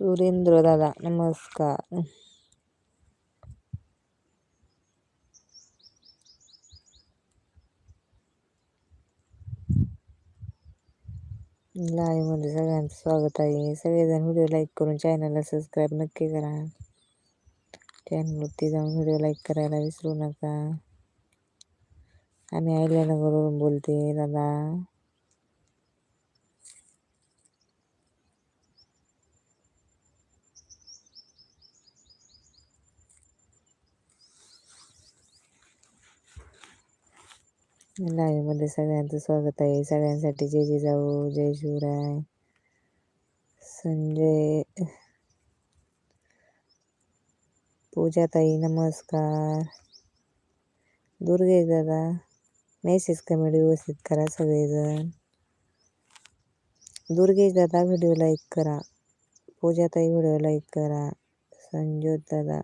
सुरेंद्र दादा नमस्कार. लाईव्हमध्ये सगळ्यांचं स्वागत आहे. सगळेजण व्हिडिओ लाईक करून चॅनलला सबस्क्राईब नक्की करा. चॅनलवरती जाऊन व्हिडिओ लाईक करायला विसरू नका. आम्ही आयल्यानगरवरून बोलते दादा. लाईव्हमध्ये सगळ्यांचं स्वागत आहे. सगळ्यांसाठी जय जय जाऊ जय शिवराय संजय पूजाताई नमस्कार. दुर्गे दादा मेसेज कमेंट व्यवस्थित करा सगळेजण. दुर्गेश दादा व्हिडिओ लाईक करा. पूजाताई व्हिडिओ लाईक करा. संजोत दादा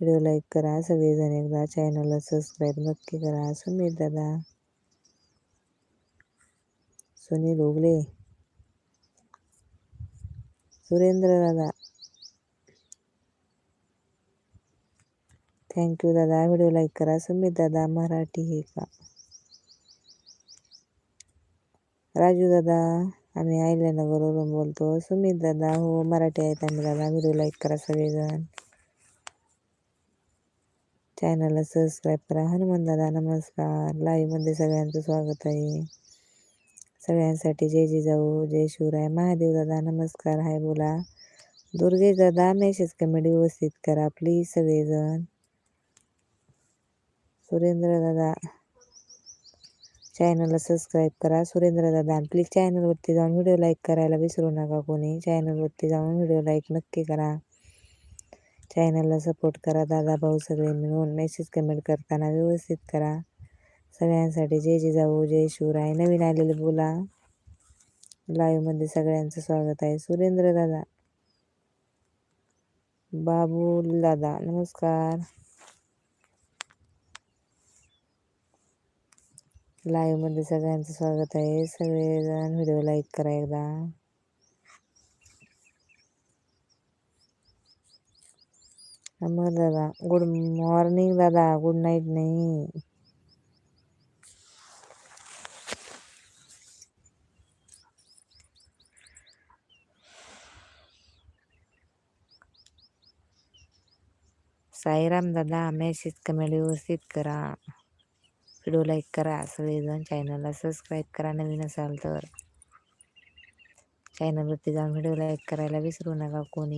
व्हिडिओ लाईक करा सगळेजण एकदा चॅनलला सबस्क्राईब नक्की करा. सुमित दादा सुनील उगले सुरेंद्र दादा. थँक्यू दादा. व्हिडिओ लाईक करा. सुमित दादा मराठी हे का? राजू दादा आम्ही आयल्यानगरवरून बोलतो. सुमित दादा हो मराठी आहेत आम्ही दादा. व्हिडिओ लाईक करा सगळेजण. चॅनलला सबस्क्राईब करा. हनुमान दादा नमस्कार. लाईव्हमध्ये सगळ्यांचं स्वागत आहे. सगळ्यांसाठी जय जिजाऊ जय शिवराय. महादेव दादा नमस्कार. हाय बोला. दुर्गेश दादा मेसेज कमेंट व्यवस्थित करा प्लीज सगळेजण. सुरेंद्र दादा चॅनलला सबस्क्राईब करा. सुरेंद्र दादा आणि प्लीज चॅनलवरती जाऊन व्हिडिओ लाईक करायला विसरू नका कोणी. चॅनलवरती जाऊन व्हिडिओ लाईक नक्की करा. चॅनलला सपोर्ट करा. दादा भाऊ सगळे मिळून मेसेज कमेंट करताना व्यवस्थित करा. सगळ्यांसाठी जय जिजाऊ जय शिवराय. नवीन आलेले बोला. लाईव्हमध्ये सगळ्यांचं स्वागत आहे. सुरेंद्र दादा. बाबूल दादा नमस्कार. लाईव्हमध्ये सगळ्यांचं स्वागत आहे. सगळेजण व्हिडिओ लाईक करा एकदा. अमर दादा गुड मॉर्निंग दादा गुड नाईट नाही साईराम दादा मेसेज कमेंट व्यवस्थित करा व्हिडिओ लाईक करा सगळेजण चॅनलला सबस्क्राईब करा नवीन असाल तर चॅनलवरती जाऊन व्हिडिओ लाईक करायला विसरू नका कोणी